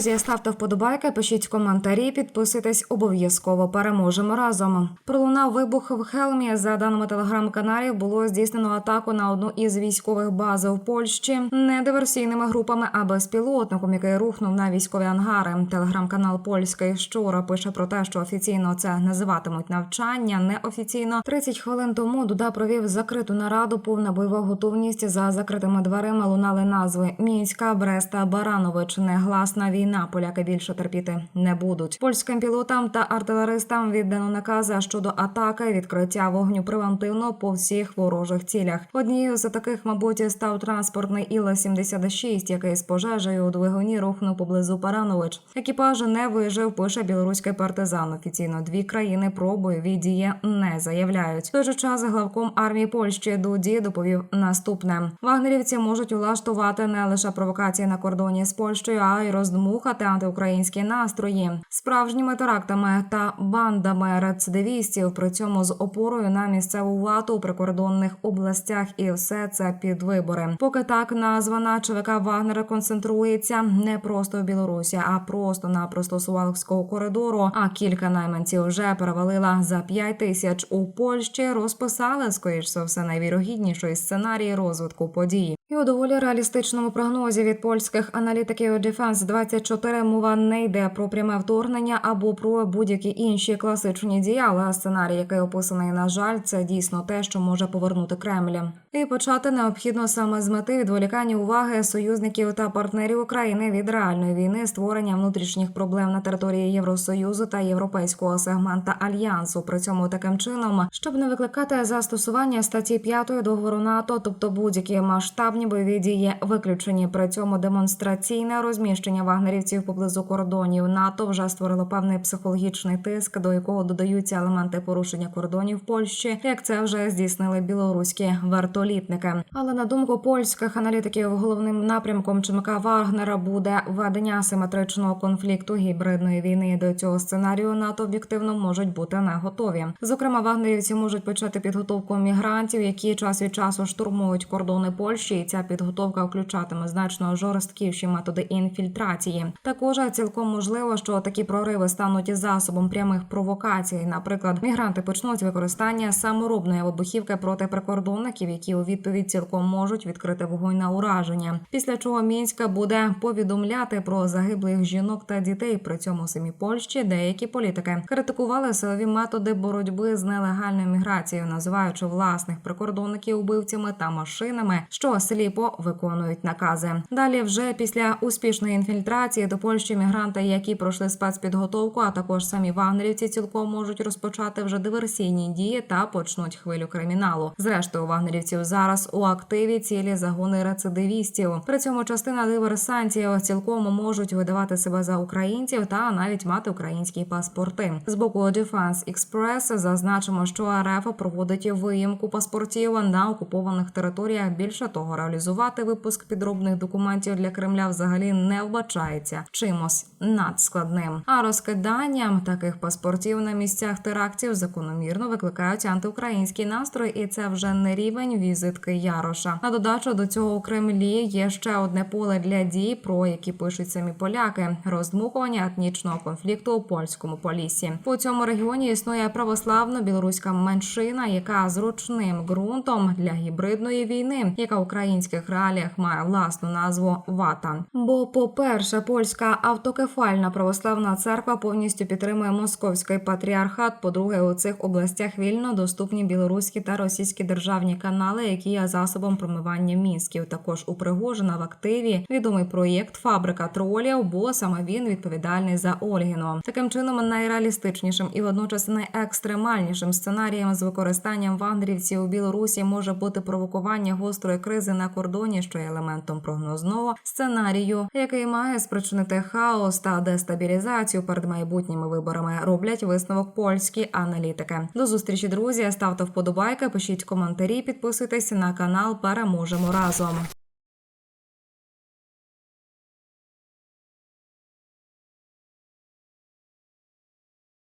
Друзі, ставте вподобайки, пишіть коментарі, підписуйтесь обов'язково. Переможемо разом. Пролунав вибух в Хелмі. За даними телеграм-каналів, було здійснено атаку на одну із військових баз в Польщі не диверсійними групами, а безпілотником, який рухнув на військові ангари. Телеграм-канал Польський щура пише про те, що офіційно це називатимуть навчання. Неофіційно 30 хвилин тому Дуда провів закриту нараду. Повна бойова готовність за закритими дверима лунали назви Мінська, Бреста, Баранович. Негласна війна. Поляки більше терпіти не будуть. Польським пілотам та артилеристам віддано накази щодо атаки відкриття вогню превентивно по всіх ворожих цілях. Однією з таких, мабуть, став транспортний іла 76 який з пожежею у двигуні рухнув поблизу Паранович. Екіпаж не вижив. Пише білоруський партизан. Офіційно дві країни про бойові дії не заявляють. В той же час главком армії Польщі Дуді доповів наступне: вагнерівці можуть улаштувати не лише провокації на кордоні з Польщею, а й роздмухати антиукраїнські настрої справжніми терактами та бандами рецидивістів. При цьому з опорою на місцеву владу у прикордонних областях, і все це під вибори. Поки так названа ЧВК Вагнера концентрується не просто в Білорусі, а просто-напросто Сувалкського коридору. А кілька найманців вже перевалила за 5 тисяч у Польщі. Розписали скоріш за все найвірогідніший сценарій розвитку подій. І у доволі реалістичному прогнозі від польських аналітиків Defense 24 мова не йде про пряме вторгнення або про будь-які інші класичні дії, але сценарій, який описаний, на жаль, це дійсно те, що може повернути Кремль. І почати необхідно саме з мети відволікання уваги союзників та партнерів України від реальної війни, створення внутрішніх проблем на території Євросоюзу та європейського сегмента альянсу. При цьому таким чином, щоб не викликати застосування статті 5 договору НАТО, тобто будь-які масштабні бойові дії виключені. При цьому демонстраційне розміщення вагнерівців поблизу кордонів НАТО вже створило певний психологічний тиск, до якого додаються елементи порушення кордонів Польщі, як це вже здійснили білоруські вертолітники. Але на думку польських аналітиків, головним напрямком ЧМК Вагнера буде ведення асиметричного конфлікту гібридної війни. До цього сценарію НАТО об'єктивно можуть бути не готові. Зокрема, вагнерівці можуть почати підготовку мігрантів, які час від часу штурмують кордони Польщі, ця підготовка включатиме значно жорсткіші методи інфільтрації. Також цілком можливо, що такі прориви стануть засобом прямих провокацій. Наприклад, мігранти почнуть використання саморобної вибухівки проти прикордонників, які у відповідь цілком можуть відкрити вогонь на ураження. Після чого Мінська буде повідомляти про загиблих жінок та дітей. При цьому самі Польщі деякі політики критикували силові методи боротьби з нелегальною міграцією, називаючи власних прикордонників убивцями та машинами, що сліпо виконують накази. Далі, вже після успішної інфільтрації до Польщі мігранти, які пройшли спецпідготовку, а також самі вагнерівці, цілком можуть розпочати вже диверсійні дії та почнуть хвилю криміналу. Зрештою, вагнерівців зараз у активі цілі загони рецидивістів. При цьому частина диверсантів цілком можуть видавати себе за українців та навіть мати українські паспорти. З боку Defense Express зазначимо, що РФ проводить виїмку паспортів на окупованих територіях. Більше того, реалізувати випуск підробних документів для Кремля взагалі не вбачається чимось надскладним. А розкиданням таких паспортів на місцях терактів закономірно викликають антиукраїнський настрой, і це вже не рівень візитки Яроша. На додачу до цього у Кремлі є ще одне поле для дій, про які пишуть самі поляки: роздмухування етнічного конфлікту у польському полісі. По цьому регіоні існує православно білоруська меншина, яка зручним ґрунтом для гібридної війни, яка в українських реаліях має власну назву Вата. Бо, по-перше, польська автокефальна православна церква повністю підтримує московський патріархат. По-друге, у цих областях вільно доступні білоруські та російські державні канали, які є засобом промивання мізків. Також у Пригожина в активі відомий проєкт Фабрика тролів, бо саме він відповідальний за Ольгіно. Таким чином, найреалістичнішим і водночас найекстремальнішим сценарієм з використанням вагнерівців у Білорусі може бути провокування гострої кризи на кордоні, що є елементом прогнозного сценарію, який має спричинити хаос та дестабілізацію перед майбутніми виборами. Роблять висновок польські аналітики. До зустрічі, друзі. Ставте вподобайки, пишіть коментарі, підписуйтесь на канал. Переможемо разом.